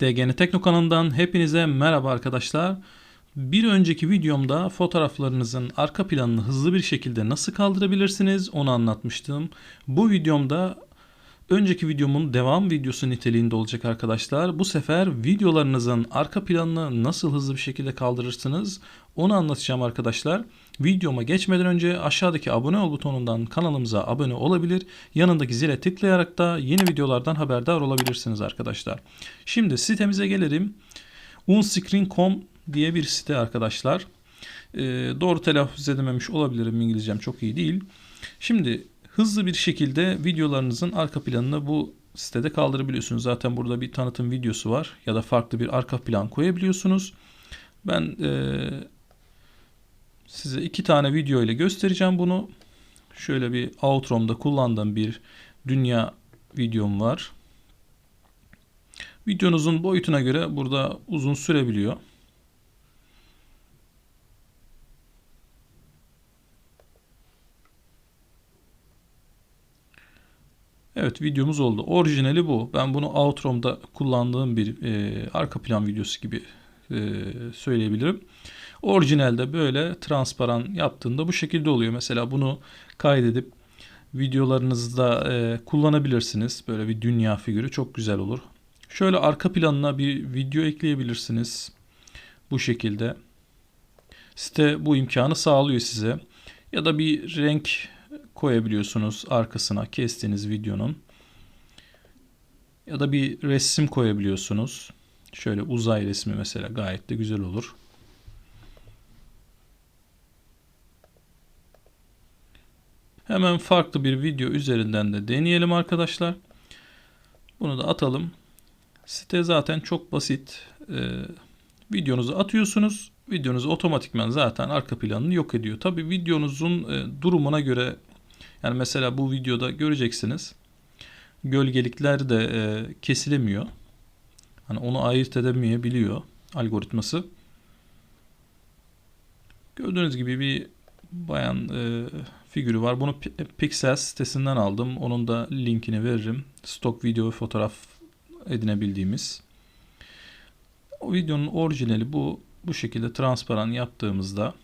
DGN Tekno kanalından hepinize merhaba arkadaşlar. Bir önceki videomda fotoğraflarınızın arka planını hızlı bir şekilde nasıl kaldırabilirsiniz onu anlatmıştım. Bu videomda önceki videomun devam videosu niteliğinde olacak arkadaşlar. Bu sefer videolarınızın arka planını nasıl hızlı bir şekilde kaldırırsınız onu anlatacağım arkadaşlar. Videoma geçmeden önce aşağıdaki abone ol butonundan kanalımıza abone olabilir. Yanındaki zile tıklayarak da yeni videolardan haberdar olabilirsiniz arkadaşlar. Şimdi sitemize gelelim. unscreen.com diye bir site arkadaşlar. Ee, doğru telaffuz edememiş olabilirim İngilizcem çok iyi değil. Şimdi hızlı bir şekilde videolarınızın arka planını bu sitede kaldırabiliyorsunuz. Zaten burada bir tanıtım videosu var ya da farklı bir arka plan koyabiliyorsunuz. Ben e, size iki tane video ile göstereceğim bunu. Şöyle bir outro'mda kullandığım bir dünya videom var. Videonuzun boyutuna göre burada uzun sürebiliyor. Evet videomuz oldu. Orijinali bu. Ben bunu outro'mda kullandığım bir e, arka plan videosu gibi e, söyleyebilirim. Orijinalde böyle transparan yaptığında bu şekilde oluyor. Mesela bunu kaydedip videolarınızda e, kullanabilirsiniz. Böyle bir dünya figürü çok güzel olur. Şöyle arka planına bir video ekleyebilirsiniz. Bu şekilde. Site bu imkanı sağlıyor size. Ya da bir renk koyabiliyorsunuz arkasına kestiğiniz videonun. Ya da bir resim koyabiliyorsunuz. Şöyle uzay resmi mesela gayet de güzel olur. Hemen farklı bir video üzerinden de deneyelim arkadaşlar. Bunu da atalım. Site zaten çok basit. Ee, videonuzu atıyorsunuz. Videonuz otomatikman zaten arka planını yok ediyor. Tabi videonuzun e, durumuna göre yani mesela bu videoda göreceksiniz. Gölgelikler de e, kesilemiyor. Hani onu ayırt edemeyebiliyor algoritması. Gördüğünüz gibi bir bayan e, figürü var. Bunu Pixel sitesinden aldım. Onun da linkini veririm. Stok video ve fotoğraf edinebildiğimiz. O videonun orijinali bu. Bu şekilde transparan yaptığımızda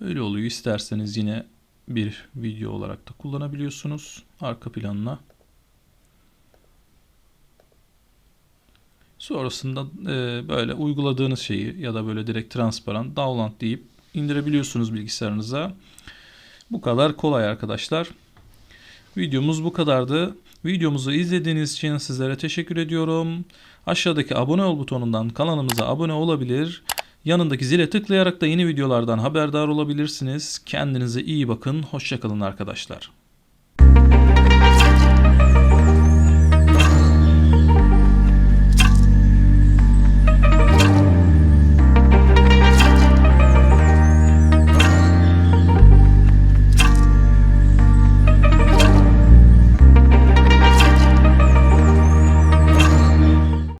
böyle oluyor. İsterseniz yine bir video olarak da kullanabiliyorsunuz arka planına. Sonrasında e, böyle uyguladığınız şeyi ya da böyle direkt transparan download deyip indirebiliyorsunuz bilgisayarınıza. Bu kadar kolay arkadaşlar. Videomuz bu kadardı. Videomuzu izlediğiniz için sizlere teşekkür ediyorum. Aşağıdaki abone ol butonundan kanalımıza abone olabilir. Yanındaki zile tıklayarak da yeni videolardan haberdar olabilirsiniz. Kendinize iyi bakın. Hoşçakalın arkadaşlar.